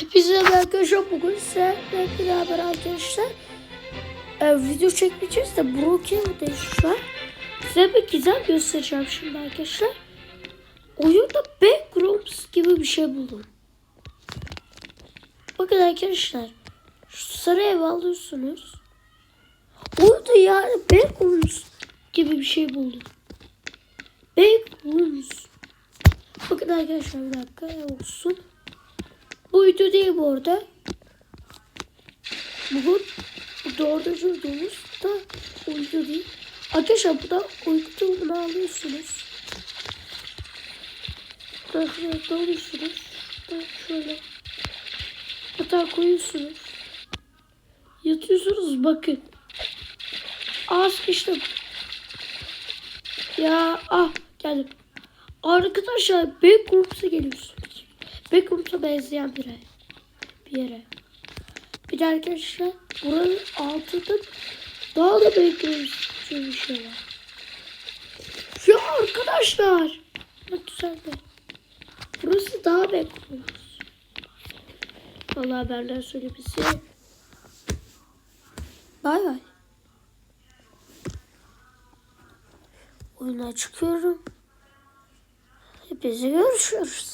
Hepinize arkadaşlar. Bugün sizlerle beraber arkadaşlar e, video çekmeyeceğiz de Brookhaven'dayız şu an. Size bir gizem göstereceğim şimdi arkadaşlar. Oyunda Backrooms gibi bir şey buldum. Bakın arkadaşlar. Şu sarı ev alıyorsunuz. Oyunda yani Backrooms gibi bir şey buldum. Backrooms. Bakın arkadaşlar bir dakika olsun. Bu değil bu arada. Bugün bu dördüncü videomuz da o değil. Arkadaşlar bu da uyku bunu alıyorsunuz. Arkadaşlar alıyorsunuz. Da şöyle. Yatağa koyuyorsunuz. Yatıyorsunuz bakın. Aa sıkıştım. Ya ah geldim. Arkadaşlar Backrooms'a geliyorsunuz. Benzeyen bir yer. Bir yere. Bir de arkadaşlar buranın altında daha da gibi bir şey var. Ya arkadaşlar. Bak güzeldi. Burası daha Backrooms. Vallahi benden söylemesi. Bay bay. Oyuna çıkıyorum. Hepinize görüşürüz.